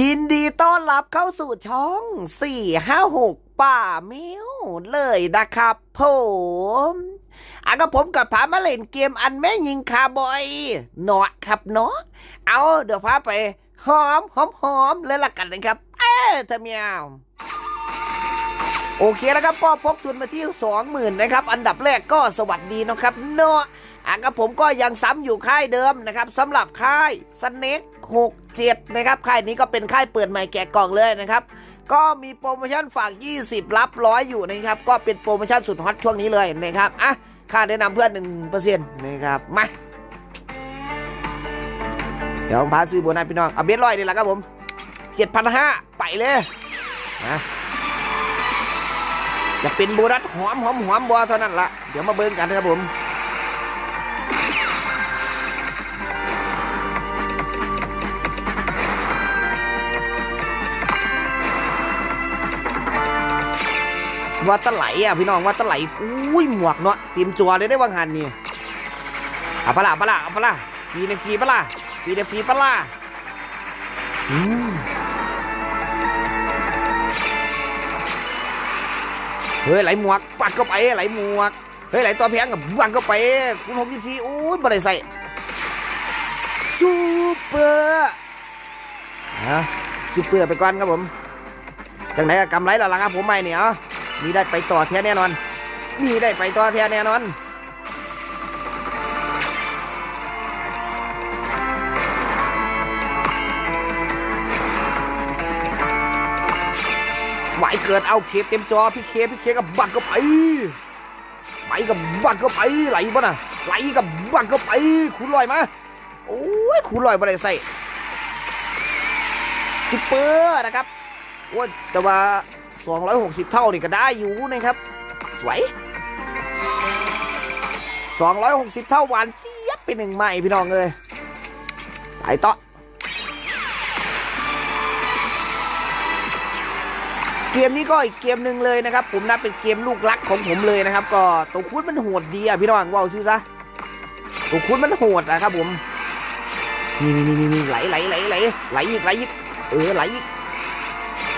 ยินดีต้อนรับเข้าสู่ช่อง 456 ป่าเมียวเลยนะครับผมอะก็ผมกับพามาเล่นเกมอันแม่ยิงคาบอยเนาะครับเนาะเอาเดี๋ยวพาไป หอมหอมหอมเลยละกันนะครับ เอ้เธอเมียวโอเคแล้วครับก็พกทุนมาที่สองหมื่นนะครับ อันดับแรกก็สวัสดีนะครับเนาะ อะก็ผมก็ยังซ้ำอยู่ค่ายเดิมนะครับสำหรับค่ายสเน็กหกเจ็ดนะครับค่ายนี้ก็เป็นค่ายเปิดใหม่แกะกล่องเลยนะครับก็มีโปรโมชั่นฝาก 20 รับร้อยอยู่นะครับ ก็เป็นโปรโมชั่นสุดฮอตช่วงนี้เลยนะครับ อะ ค่าแนะนำเพื่อน1%นะครับ มา เดี๋ยวพาซื้อโบนัสพี่น้อง เอาเบสร้อยนี่แหละครับผม 7,500 ไปเลยนะจะเป็นโบนัสหอมหอมหอมบัวเท่านั้นละเดี๋ยวมาเบิ่งกันนะครับผม ว่าตะไหลอะพี่น้องว่าตะไหลอุ้ยหมวกเนาะเตรียมจัวเลยได้วางหันนี่เอาปะล่ะปะล่ะเอาปะล่ะฟีในฟีปะล่ะฟีในฟีปะล่ะอืมเฮ้ยไหลหมวกปัดเข้าไปไหลหมวกเฮ้ยไหลตัวแพงกับบังเข้าไปคุณหกสิบสี่อู้ยบ่ได้ใส่ซูเปอร์ฮะซูเปอร์ไปก่อนครับผมจังไหนก็กำไรแล้วล่ะครับผมไม่เนี่ย มีได้ไปต่อแท้แน่นอน มีได้ไปต่อแท้แน่นอน ไหวเกิดเอาเคเต็มจอพี่เคพี่เคกับบังก็ไปไปกับบังก็ไปไหลบ่น่ะไหลกับบังก็ไปคุณลอยมาโอ้ยคุณลอยบ่ได้ใส่ซุปเปอร์นะครับว่าแต่ว่า 260 เท่านี่ก็ได้อยู่นะครับ สวย 260 เท่าหวานเจี๊ยบไปหนึ่งใหม่พี่น้องเลยไปต่อเกมนี้ก็อีกเกมหนึ่งเลยนะครับ ผมนับเป็นเกมลูกรักของผมเลยนะครับ ก็ตัวคูดมันโหดดีอะพี่น้องว่าซื้อซะตัวคูดมันโหดนะครับผมนี่นี่นี่ไหลไหลไหลไหลไหลอีกไหลอีกเออไหลอีก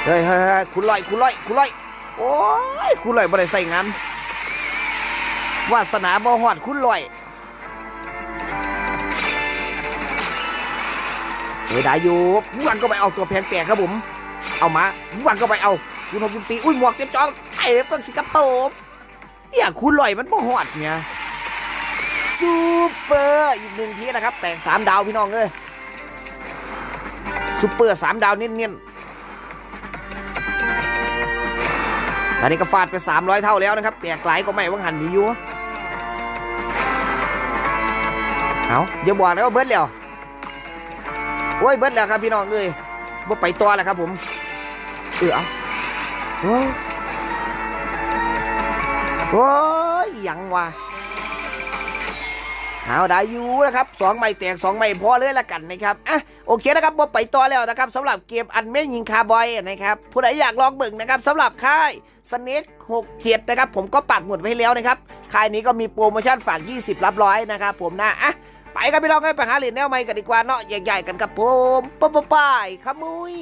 เฮ้ยเฮ้ยคุณลอยคุณลอยคุณลอยโอ้ยคุณลอยบ่ได้ใส่งานวาสนาบ่หอดคุณลอยเฮ้ยได้อยู่วันก็ไปเอาตัวแพงแตกครับผม เอามาวันก็ไปเอาคุณหกสิบสี่อุ้ยหมวกเต็มจอเอ๋ฟังสิครับผมเนี่ยคุณลอยมันบ่หอดเนี่ยซูเปอร์อีกหนึ่งทีนะครับ แตกสามดาวพี่น้องเลยซูเปอร์สามดาวเน้นๆ อนนี้ก็ฟาดไปสามร้อยเท่าแล้วนะครับ แต่ไกลก็ไม่ว่างหันมีอยู่ เอาอย่าบอกนะว่าเบิร์ดแล้ว โอ้ยเบิร์ดแล้วครับพี่น้องเอ้ยว่าไปตัวแล้วครับผม เออเอาโอ้โอ้ยยังวะ เอาได้อยู่นะครับสองใบแตกสองใบพอเลยละกันนะครับอะโอเคนะครับว่าไปต่อแล้วนะครับสำหรับเกมอันไม่ยิงคาร์บอยนะครับผู้ใดอยากลองเบิ่งนะครับสำหรับค่ายสเน็กหกเจ็ดนะครับผมก็ปักหมุดไว้แล้วนะครับค่ายนี้ก็มีโปรโมชั่นฝาก 20 รับร้อยนะครับผมนะอะไปกันพี่น้องให้ไปหาเหรียญแนวใหม่กันดีกว่าเนาะใหญ่ๆกันกับผมป๊ะป๊ะป้ายขมุย